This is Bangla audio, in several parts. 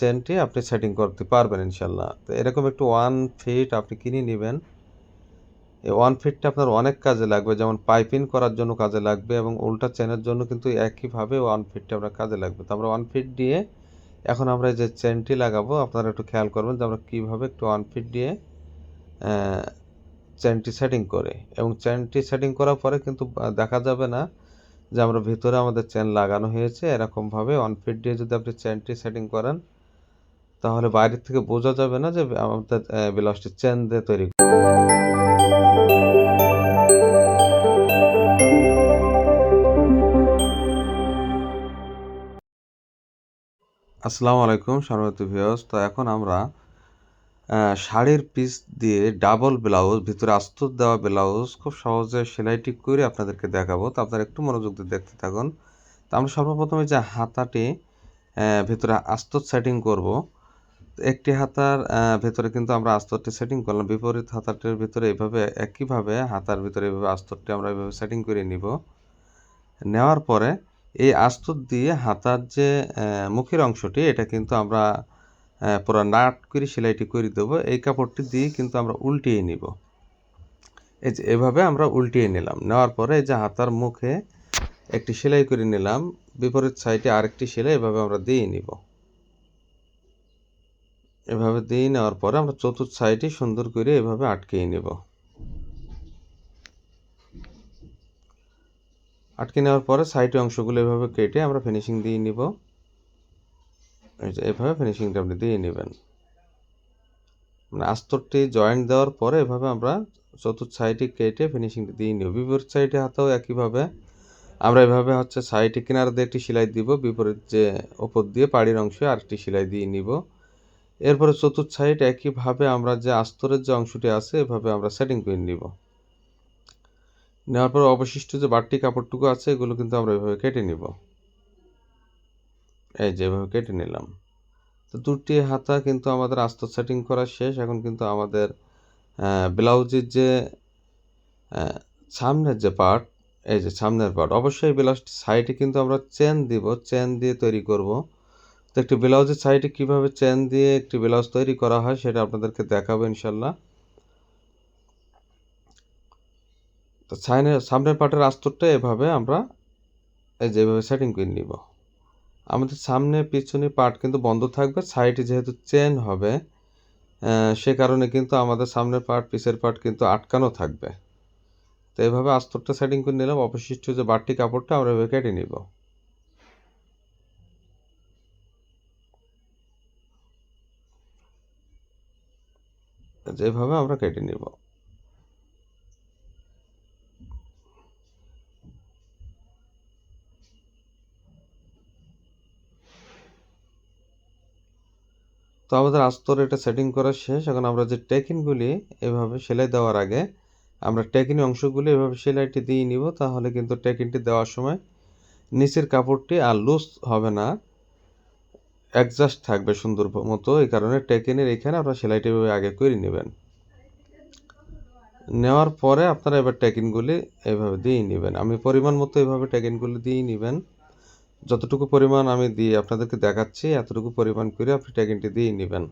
চেনটি আপনি সেটিং করতে পারবেন ইনশাল্লাহ তো এরকম একটু ওয়ান ফিট আপনি কিনে নেবেন। এই ওয়ান ফিটটা আপনার অনেক কাজে লাগবে, যেমন পাইপিং করার জন্য কাজে লাগবে এবং উল্টা চেনের জন্য কিন্তু একইভাবে ওয়ান ফিটটা আপনার কাজে লাগবে। তো আমরা ওয়ান ফিট দিয়ে এখন আমরা যে চেনটি লাগাবো, আপনারা একটু খেয়াল করবেন যে আমরা কীভাবে একটু ওয়ান ফিট দিয়ে চেনটি সেটিং করে। এবং চেনটি সেটিং করার পরে কিন্তু দেখা যাবে না যে আমরা ভিতরে আমাদের চেন লাগানো হয়েছে। এরকমভাবে ওয়ান ফিট দিয়ে যদি আপনি চেনটি সেটিং করেন তাহলে বাইরের থেকে বোঝা যাবে না যে আমাদের ব্লাউজটি চেন দিয়ে তৈরি আসসালামু আলাইকুম সর্বত ভিউয়ার্স তো এখন আমরা শাড়ির পিস দিয়ে ডাবল ব্লাউজ ভিতরে আস্তর দেওয়া ব্লাউজ খুব সহজে সেলাইটি করে আপনাদেরকে দেখাবো। তো আপনারা একটু মনোযোগ দিয়ে দেখতে থাকুন। তো আমরা সর্বপ্রথমে যে হাতাটি ভিতরে আস্তর সেটিং করব একটি হাতার ভেতরে কিন্তু আমরা আস্তরটি সেটিং করলাম। বিপরীত হাতারটির ভিতরে এভাবে, একইভাবে হাতার ভিতরে এভাবে আস্তরটি আমরা এভাবে সেটিং করে নিব। নেওয়ার পরে এই আস্তর দিয়ে হাতার যে মুখের অংশটি, এটা কিন্তু আমরা পুরো নাট করে সেলাইটি করে দেবো। এই কাপড়টি দিয়ে কিন্তু আমরা উল্টিয়ে নিব। এই যে এভাবে আমরা উল্টিয়ে নিলাম। নেওয়ার পরে এই যে হাতার মুখে একটি সেলাই করে নিলাম। বিপরীত সাইডে আরেকটি সেলাই এভাবে আমরা দিয়ে নিব। এভাবে দিয়ে নেওয়ার পরে আমরা চতুর্থ সাইডে সুন্দর করে এভাবে আটকিয়ে নেব। আটকে নেওয়ার পরে সাইডে অংশগুলো এভাবে কেটে আমরা ফিনিশিং দিয়ে নিব। এভাবে ফিনিশিংটা আপনি দিয়ে নেবেন। মানে আস্তরটি জয়েন্ট দেওয়ার পরে এভাবে আমরা চতুর্থ সাইডে কেটে ফিনিশিংটা দিয়ে নিব। বিপরীত সাইডে হাতেও একইভাবে। আমরা এভাবে হচ্ছে সাইডে কিনার দিয়ে একটি সেলাই দিব। বিপরীত যে ওপর দিয়ে পাড়ির অংশে আরেকটি সেলাই দিয়ে নিব। এরপরে চতুর্থ সাইড একইভাবে আমরা যে আস্তরের যে অংশটি আছে, এভাবে আমরা সেটিং করে নিব। নেওয়ার পর অবশিষ্ট যে বাড়তি কাপড়টুকু আছে, এগুলো কিন্তু আমরা এভাবে কেটে নিব। এই যে এভাবে কেটে নিলাম। তো দুটি হাতা কিন্তু আমাদের আস্তর সেটিং করা শেষ। এখন কিন্তু আমাদের ব্লাউজের যে সামনের যে পার্ট এই যে সামনের পার্ট অবশ্যই ব্লাউজ সাইডে কিন্তু আমরা চেন দিব। চেন দিয়ে তৈরি করব। তো একটি ব্লাউজের সাইডে কীভাবে চেন দিয়ে একটি ব্লাউজ তৈরি করা হয় সেটা আপনাদেরকে দেখাবো ইনশাল্লাহ তো সাইনের সামনের পার্টের আস্তরটা এভাবে আমরা এই যে এভাবে সেটিং করে নিব। আমাদের সামনে পিছনে পার্ট কিন্তু বন্ধ থাকবে সাইডে যেহেতু চেন হবে সে কারণে কিন্তু আমাদের সামনের পার্ট পিছের পার্ট কিন্তু আটকানো থাকবে। তো এভাবে আস্তরটা সেটিং করে নিলাম, অবশিষ্ট যে বাড়তি কাপড়টা আমরা এভাবে কেটে নিব। যেভাবে আমরা কেটে নিব। তো আমাদের আস্তর এটা সেটিং করা শেষ। এখন আমরা যে টেকিনগুলি এভাবে সেলাই দেওয়ার আগে, আমরা টেকিন অংশগুলি এভাবে সেলাইটি দিয়ে নিব, তাহলে কিন্তু টেকিনটি দেওয়ার সময় নিচের কাপড়টি আর লুজ হবে না। অ্যাডজাস্ট থাকবে সুন্দর মতো, এই কারণে টেকিনের এখানে আপনারা সেলাইটি এভাবে আগে করে নেবেন। নেওয়ার পরে আপনারা এবার টেকিনগুলি এইভাবে দিয়ে নেবেন। আমি পরিমাণ মতো এইভাবে টেকিনগুলি দিয়ে নেবেন। যতটুকু পরিমাণ আমি দিয়ে আপনাদেরকে দেখাচ্ছি, এতটুকু পরিমাণ করে আপনি টেকিনটি দিয়ে নেবেন।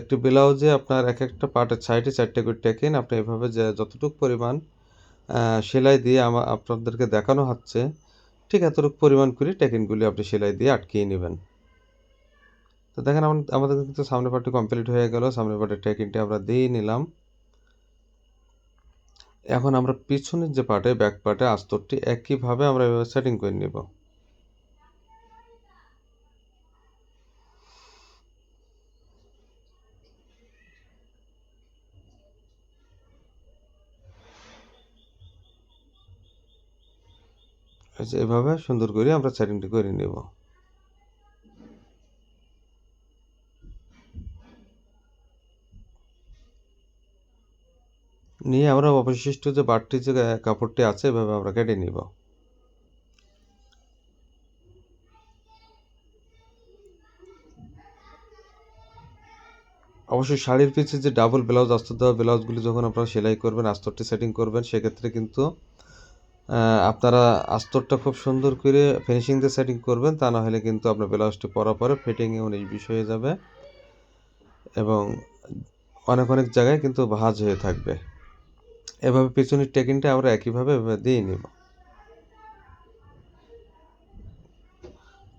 একটি ব্লাউজে আপনার এক একটা পার্টের সাইডে চারটে করে টেকেন, আপনি এভাবে যতটুকু পরিমাণ সেলাই দিয়ে আমার আপনাদেরকে দেখানো হচ্ছে। ঠিক এতটুকু পরিমাণ করে টেকিনগুলি আপনি সেলাই দিয়ে আটকিয়ে নেবেন। তো দেখেন আমাদের কিন্তু সামনের পার্টটি কমপ্লিট হয়ে গেল। সামনের পার্টের টেকিনটি আমরা দিয়ে নিলাম। এখন আমরা পিছনের যে পার্টে ব্যাক পার্টে আস্তরটি একইভাবে আমরা এভাবে সেটিং করে নিব। যে এভাবে সুন্দর করে আমরা সেটিংটি করে নেব। নিয়ে আমরা অবশিষ্ট যে বাড়তি যে কাপড়টি আছে, এভাবে আমরা কেটে নিব। অবশ্যই শাড়ির পিছে যে ডাবল ব্লাউজ আস্তর দেওয়া ব্লাউজগুলি যখন আপনারা সেলাই করবেন, আস্তরটি সেটিং করবেন, সেক্ষেত্রে কিন্তু আপনারা আস্তরটা খুব সুন্দর করে ফিনিশিং দিয়ে সেটিং করবেন, তা না হলে কিন্তু আপনার ব্লাউজটি পরার পরে ফিটিংয়ে উনিশ বিষ হয়ে যাবে এবং অনেক অনেক জায়গায় কিন্তু ভাঁজ হয়ে থাকবে। এভাবে পিছনের টেকিংটা আমরা একইভাবে দিয়ে নিব।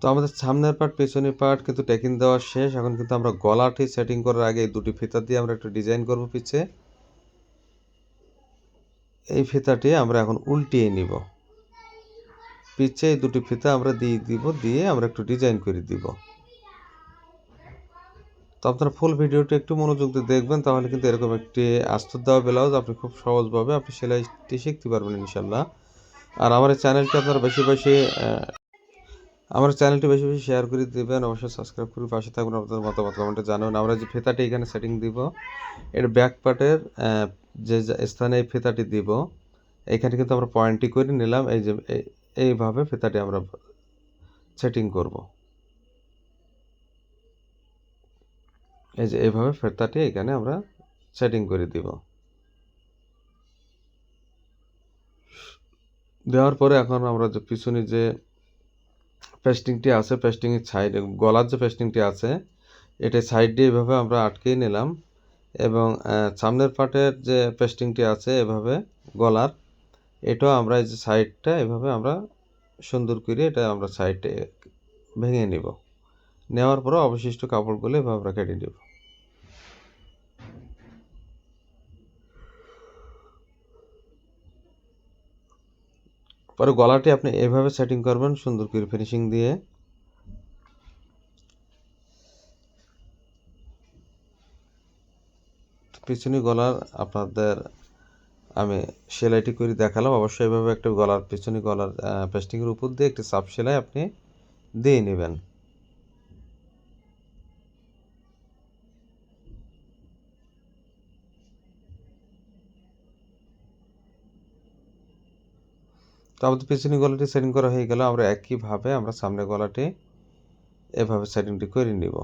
তো আমাদের সামনের পার্ট পেছনের পার্ট কিন্তু টেকিং দেওয়া শেষ। এখন কিন্তু আমরা গলাটি সেটিং করার আগে দুটি ফিতা দিয়ে আমরা একটু ডিজাইন করব পিছে। এই ফিতাটি আমরা এখন উল্টিয়ে নিব। পিছে এই দুটি ফিতা আমরা দিয়ে দিব, দিয়ে আমরা একটু ডিজাইন করে দিব। তো আপনারা ফুল ভিডিওটি একটু মনোযোগ দিয়ে দেখবেন, তাহলে কিন্তু এরকম একটি আস্তর দেওয়া ব্লাউজ আপনি খুব সহজভাবে আপনি সেলাইটি শিখতে পারবেন ইনশাল্লাহ আর আমার এই চ্যানেলটি আপনারা বেশি বেশি আমার চ্যানেলটি বেশি বেশি শেয়ার করে দেবেন, অবশ্যই সাবস্ক্রাইব করে পাশে থাকবেন আপনাদের মতামত কমেন্টে জানাবেন। আমরা যে ফিতাটি এখানে সেটিং দিব, এর ব্যাক পার্টের যে স্থানে এই ফিতাটি দিব এইখানে কিন্তু আমরা পয়েন্টটি করে নিলাম, এই যে এইভাবে ফিতাটি আমরা সেটিং করব। এই যে এইভাবে ফিতাটি এখানে আমরা সেটিং করে দিব। দেওয়ার পরে এখন আমরা যে পিছনে যে পেস্টিংটি আছে, পেস্টিংয়ের সাইড, গলার যে পেস্টিংটি আছে এটা সাইড দিয়ে এভাবে আমরা আটকেই নিলাম। এবং সামনের পার্টের যে পেস্টিংটি আছে এভাবে গলার, এটাও আমরা এই যে সাইডটা এভাবে আমরা সুন্দর করে এটা আমরা সাইডে ভেঙে নিব। নেওয়ার পরে অবশিষ্ট কাপড়গুলো এভাবে আমরা কেটে নেব। পরে গলাটি আপনি এভাবে সেটিং করবেন সুন্দর করে ফিনিশিং দিয়ে। পিছনে গলার আপনাদের, আমি সেলাইটি করে দেখালাম। অবশ্যই এভাবে একটা গলার পিছনে গলার পেস্টিংয়ের উপর দিয়ে একটি সাপ সেলাই আপনি দিয়ে নেবেন। তো আমাদের পিছনে গলাটি সেটিং করা হয়ে গেল। আমরা একইভাবে আমরা সামনে গলাটি এভাবে সেটিংটি করে নিব।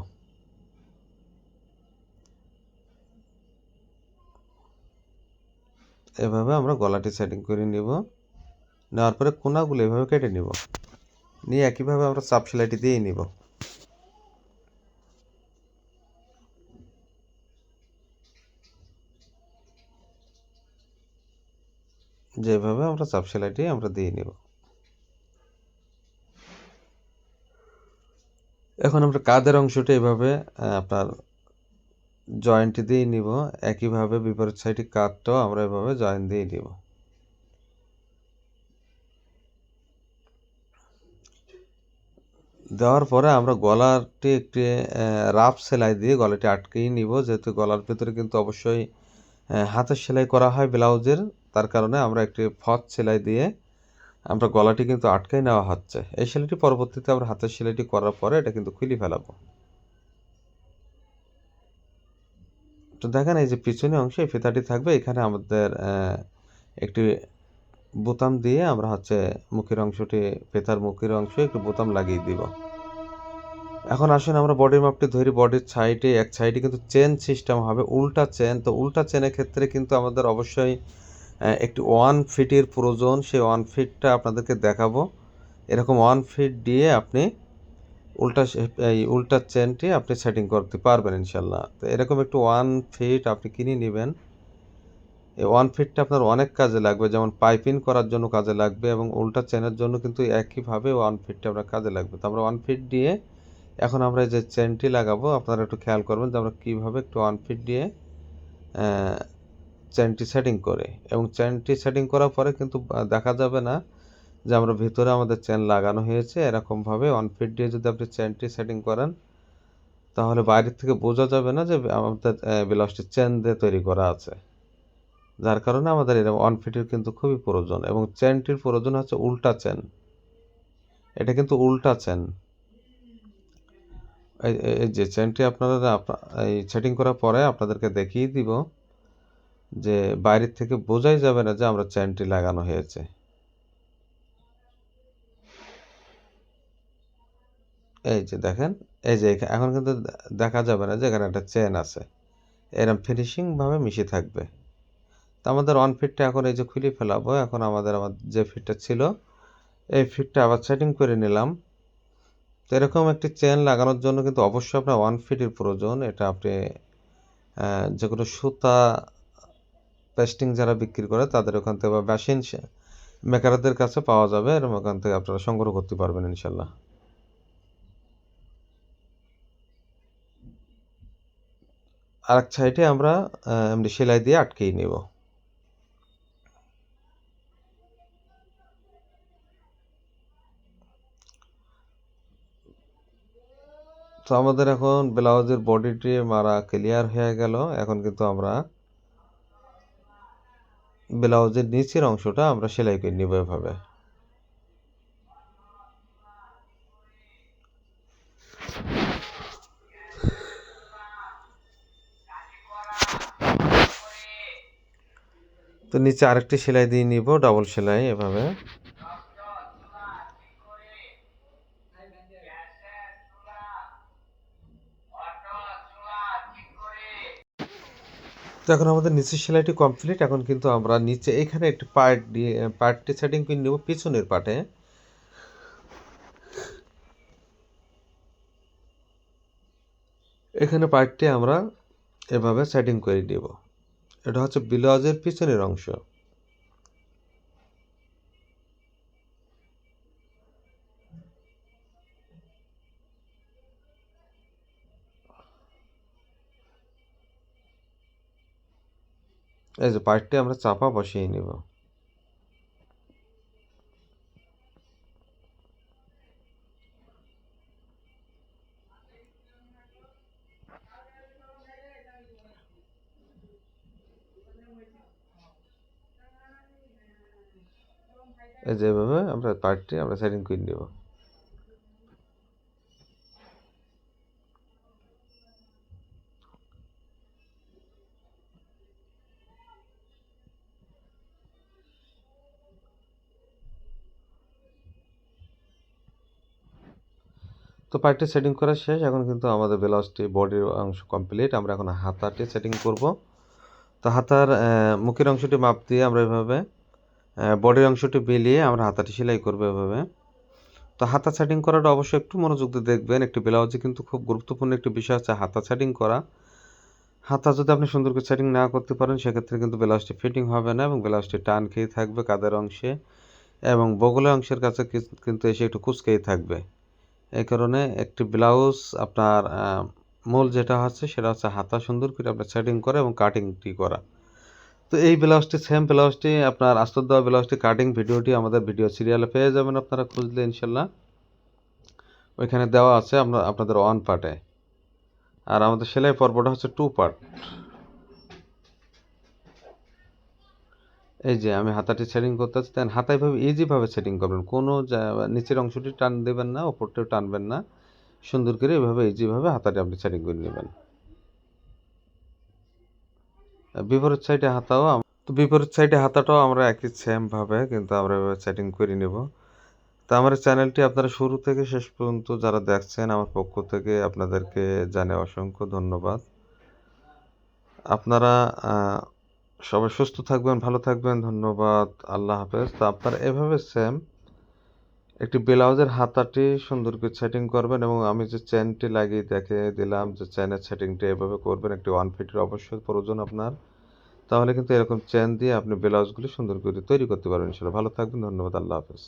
এভাবে আমরা গলাটি সেটিং করে নিব। নেওয়ার পরে কোনাগুলো এভাবে কেটে নিব। নিয়ে একইভাবে আমরা চাপ সেলাইটি দিয়ে নিব। যেভাবে আমরা চাপ সেলাইটি আমরা দিয়ে নিব। এখন আমরা কাদের অংশটি এভাবে আপনার জয়েন্টটি দিয়ে নিব, একইভাবে বিপরীত সাইডে কাতটাও আমরা এভাবে জয়েন্ট দিয়ে নিব। দেওয়ার পরে আমরা গলাটি একটি রাফ সেলাই দিয়ে গলাটি আটকেই নিব, যেহেতু গলার ভিতরে কিন্তু অবশ্যই হাতের সেলাই করা হয় ব্লাউজের, তার কারণে আমরা একটি ফত সেলাই দিয়ে আমরা গলাটি কিন্তু আটকে নেওয়া হচ্ছে। এই সেলাইটি পরবর্তীতে আমরা হাতের সেলাইটি করার পরে এটা কিন্তু খুলে ফেলাবো। তো দেখেন এই যে পিছনে অংশে ফিতাটি থাকবে, এখানে আমাদের একটি বোতাম দিয়ে আমরা হচ্ছে মুখের অংশটি, ফেতার মুখের অংশে একটু বোতাম লাগিয়ে দিব। এখন আসুন আমরা বডির মাপটি ধরি বডির সাইডে এক সাইডে কিন্তু চেন সিস্টেম হবে, উল্টা চেন তো উল্টা চেনের ক্ষেত্রে কিন্তু আমাদের অবশ্যই একটি ওয়ান ফিটের প্রয়োজন। সেই ওয়ান ফিটটা আপনাদেরকে দেখাবো। এরকম ওয়ান ফিট দিয়ে আপনি উল্টা এই উল্টা চেনটি আপনি সেটিং করতে পারবেন ইনশাল্লাহ তো এরকম একটু ওয়ান ফিট আপনি কিনে নেবেন। এই ওয়ান ফিটটা আপনার অনেক কাজে লাগবে, যেমন পাইপিং করার জন্য কাজে লাগবে এবং উল্টা চেনের জন্য কিন্তু একইভাবে ওয়ান ফিটটা আপনার কাজে লাগবে। তো আমরা ওয়ান ফিট দিয়ে এখন আমরা যে চেনটি লাগাবো, আপনারা একটু খেয়াল করবেন যে আমরা কীভাবে একটু ওয়ান ফিট দিয়ে চেনটি সেটিং করে। এবং চেনটি সেটিং করার পরে কিন্তু দেখা যাবে না যে আমরা ভিতরে আমাদের চেন লাগানো হয়েছে, এরকমভাবে ওয়ান ফিট দিয়ে যদি আপনি চেনটি সেটিং করেন, তাহলে বাইরের থেকে বোঝা যাবে না যে আমাদের ব্লাউজটি চেন দিয়ে তৈরি করা আছে। যার কারণে আমাদের এরকম ওয়ান ফিটের কিন্তু খুবই প্রয়োজন এবং চেনটির প্রয়োজন হচ্ছে উল্টা চেন এটা কিন্তু উল্টা চেন এই যে চেনটি আপনারা এই সেটিং করার পরে আপনাদেরকে দেখিয়ে দিব যে বাইরের থেকে বোঝাই যাবে না যে আমরা চেনটি লাগানো হয়েছে। এই যে দেখেন, এই যে এখা- এখন কিন্তু দেখা যাবে না যে এখানে একটা চেন আছে। এরকম ফিনিশিং ভাবে মিশে থাকবে। তো আমাদের ওয়ান ফিটটা এখন এই যে খুলে ফেলাবো। এখন আমাদের, আমার যে ফিটটা ছিল, এই ফিটটা আবার সেটিং করে নিলাম। তো এরকম একটি চেন লাগানোর জন্য কিন্তু অবশ্যই আপনার ওয়ান ফিটের প্রয়োজন। এটা আপনি যে কোনো সুতা পেস্টিং যারা বিক্রি করে, তাদের ওখান থেকে বা মেশিন মেকারদের কাছে পাওয়া যাবে। এরকম ওখান থেকে আপনারা সংগ্রহ করতে পারবেন ইনশাল্লাহ। আর এক সাইডে আমরা এমনি সেলাই দিয়ে আটকেই নেব। তো আমাদের এখন ব্লাউজের বডিটি মারা ক্লিয়ার হয়ে গেল। এখন কিন্তু আমরা ব্লাউজের নিচের অংশটা আমরা সেলাই করে নিব এভাবে। তো নিচে আরেকটি সেলাই দিয়ে নিব ডাবল সেলাই এভাবে। তো এখন আমাদের নিচের সেলাইটি কমপ্লিট। এখন কিন্তু আমরা নিচে এখানে একটি পার্ট দিয়ে, পার্টটি সেটিং করে নেব পিছনের পার্টে এখানে পার্টটি আমরা এভাবে সেটিং করে নেব। এটা হচ্ছে ব্লাউজের পিছনের অংশ। এই যে পার্টটি আমরা চাপা বসিয়ে নিব। এই যে এভাবে আমরা পার্টটি আমরা সেটিং করে নিব। তো পার্টটি সেটিং করা শেষ, এখন কিন্তু আমাদের ব্লাউজটি বডির অংশ কমপ্লিট আমরা এখন হাতাটি সেটিং করব। তো হাতার মুখের অংশটি মাপ দিয়ে আমরা এভাবে বডির অংশটি বেলিয়ে আমরা হাতাটি সেলাই করব এভাবে। তো হাতা সেটিং করাটা অবশ্যই একটু মনোযোগ দিয়ে দেখবেন। একটি ব্লাউজে কিন্তু খুব গুরুত্বপূর্ণ একটি বিষয় হচ্ছে হাতা সেটিং করা। হাতা যদি আপনি সুন্দর করে সেটিং না করতে পারেন, সেক্ষেত্রে কিন্তু ব্লাউজটি ফিটিং হবে না এবং ব্লাউজটি টান খেয়ে থাকবে কাদের অংশে এবং বগলের অংশের কাছে কিন্তু এসে একটু কুচকেই থাকবে। এই কারণে একটি ব্লাউজ আপনার মূল যেটা হচ্ছে সেটা হচ্ছে হাতা সুন্দর করে আপনার সেটিং করা এবং কাটিংটি করা। তো এই ব্লাউজটি সেম ব্লাউজটি আপনার আস্তর দেওয়া ব্লাউজটি কাটিং ভিডিওটি আমাদের ভিডিও সিরিয়ালে পেয়ে যাবেন আপনারা খুঁজলে, ইনশাল্লাহ। ওইখানে দেওয়া আছে আমরা, আপনাদের ওয়ান পার্টে আর আমাদের সেলাই পর্বটা হচ্ছে টু পার্ট এই যে আমি হাতাটি সেটিং করতে আছি দেন হাতা এভাবে ইজিভাবে সেটিং করবেন। কোনো নিচের অংশটি টান দেবেন না, ওপরটাও টানবেন না। সুন্দর করে এভাবে ইজিভাবে হাতাটি আপনি সেটিং করে নেবেন। বিপরীত সাইডে হাতাও তো বিপরীত সাইডে হাতাটাও আমরা একই সেম ভাবে কিন্তু আমরা এভাবে সেটিং করে নেব। তো আমার চ্যানেলটি আপনারা শুরু থেকে শেষ পর্যন্ত যারা দেখছেন, আমার পক্ষ থেকে আপনাদেরকে জানে অসংখ্য ধন্যবাদ। আপনারা সবাই সুস্থ থাকবেন, ভালো থাকবেন, ধন্যবাদ, আল্লাহ হাফেজ। তো আপনারা এভাবে সেম একটি ব্লাউজের হাতাটি সুন্দর করে সেটিং করবেন এবং আমি যে চেনটি লাগিয়ে দেখে দিলাম যে চেনের সেটিংটি এভাবে করবেন, একটি ওয়ান ফিটের অবশ্যই প্রয়োজন আপনার। তাহলে কিন্তু এরকম চেন দিয়ে আপনি ব্লাউজগুলি সুন্দর করে তৈরি করতে পারবেন সেটা ভালো থাকবেন, ধন্যবাদ, আল্লাহ হাফেজ।